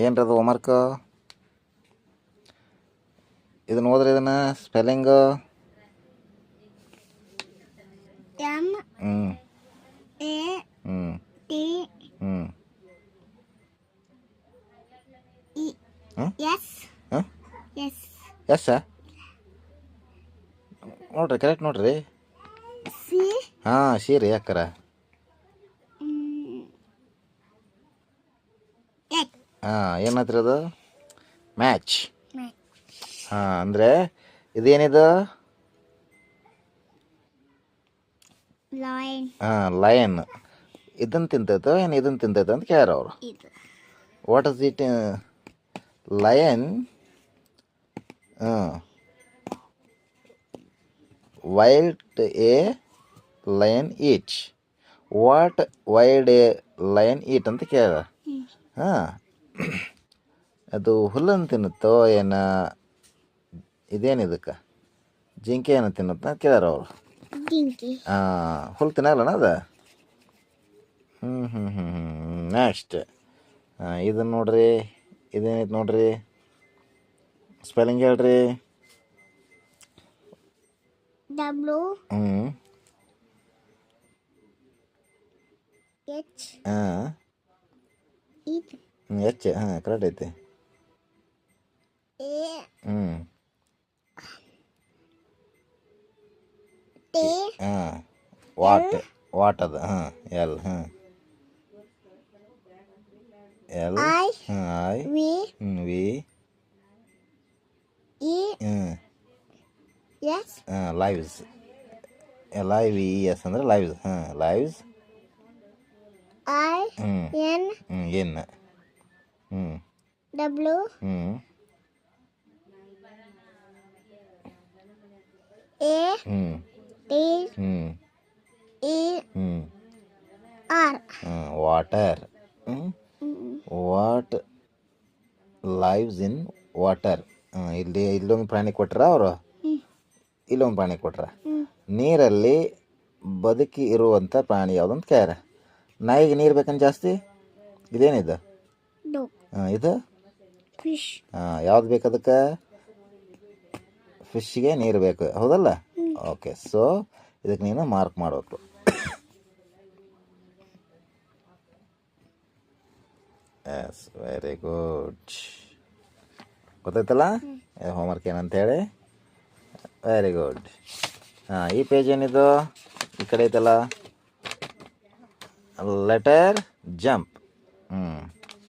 ಏನ್ರದು homework ಇದನ್ನ ಹೋದ್ರೆ ಇದನ್ನ ಸ್ಪೆಲ್ಲಿಂಗು ಹ್ಞೂ ಹ್ಞೂ? ಎಸ್ ಹಾಂ? ಎಸ್ ಎಸ್ ನೋಡ್ರಿ ಕರೆಕ್ಟ್ ನೋಡ್ರಿ. ಹಾಂ ಸೀರಿ ಯಾಕರ ಎಚ್ ಹಾಂ ಏನತ್ರಿ ಅದು? ಮ್ಯಾಚ್ ಹಾಂ ಅಂದರೆ ಇದೇನಿದು? ಹಾಂ ಲಯನ್ ಇದನ್ನು ತಿಂತೈತೋ ಏನು ಇದನ್ನು ತಿಂತೈತೋ ಅಂತ ಕೇಳ್ಯಾರ ಅವರು. ವಾಟ್ ಇಸ್ ಇಟ್ ಲಯನ್ ಹಾಂ. Wild a lion each what wild a lion eat ಅಂತ ಕೇಳ್ಯಾರ. ಹಾಂ. ಅದು ಹುಲ್ಲನ್ನು ತಿನ್ನುತ್ತೋ ಏನು ಇದೇನು ಇದಕ್ಕೆ? ಜಿಂಕೆ ಏನು ತಿನ್ನುತ್ತ ಕೇಳ್ಯಾರ ಅವರು? ಹಾಂ ಹುಲ್ಲು ತಿನ್ನಲ್ಲಣ ಅದು? ಹ್ಞೂ ಹ್ಞೂ ಹ್ಞೂ ಹ್ಞೂ ನೆಕ್ಸ್ಟ್ ಇದನ್ನು ನೋಡ್ರಿ ಇದೇನೈತೆ ನೋಡ್ರಿ? ಸ್ಪೆಲ್ಲಿಂಗ್ ಹೇಳ್ರಿ? ಡಬ್ಲ್ಯೂ ಹ್ಞೂ ಎಚ್. ಹಾಂ ಹ್ಞೂ ಎಚ್ ಹಾಂ ಕರೆಕ್ಟ್ ಐತಿ ಹ್ಞೂ ಹಾಂ ವಾಟ್ ವಾಟ್ ಅದ ಹಾಂ ಎಲ್ ಹಾಂ ಎಲ್ ಐ ಹಾಂ ಐ ವಿ ಹ್ಞೂ ವಿ ಹಾಂ lives L I V E ಅಂದ್ರೆ ಲೈವ್ಸ್ ಹಾಂ ಲೈವ್ಸ್ ಐ ಹ್ಞೂ ಎನ್ ಹ್ಞೂ ಏನು ಟಿ ಹ್ಞೂ R? ಹ್ಞೂ R water what lives in water ಇಲ್ಲಿ ಇಲ್ಲೊಂದು ಪ್ರಾಣಿ ಕೊಟ್ರ ಅವರು? ಇಲ್ಲೊಂದು ಪ್ರಾಣಿ ಕೊಟ್ರ? ನೀರಲ್ಲಿ ಬದುಕಿ ಇರುವಂಥ ಪ್ರಾಣಿ ಯಾವುದಂತ ಕೇಳ್ಯಾರ ನಾಯಿಗೆ ನೀರು ಬೇಕಂತ ಜಾಸ್ತಿ? ಇದೇನಿದು? ಡೋ ಹಾಂ ಯಾವ್ದು ಬೇಕು ಅದಕ್ಕೆ? ಫಿಶ್ಗೆ ನೀರು ಬೇಕು. ಹೌದಲ್ಲ? ಓಕೆ ಸೊ ಇದಕ್ಕೆ ನೀನು ಮಾರ್ಕ್ ಮಾಡಬೇಕು. ಎಸ್ ವೆರಿ ಗುಡ್ ಗೊತ್ತಾಯ್ತಲ್ಲ? ಹೋಮ್ವರ್ಕ್ ಏನಂತ ಹೇಳಿ ವೆರಿ ಗುಡ್ ಹಾಂ ಈ ಪೇಜ್ ಏನಿದು? ಈ ಕಡೆ ಐತಲ್ಲ? ಲೆಟರ್ ಜಂಪ್ ಹ್ಞೂ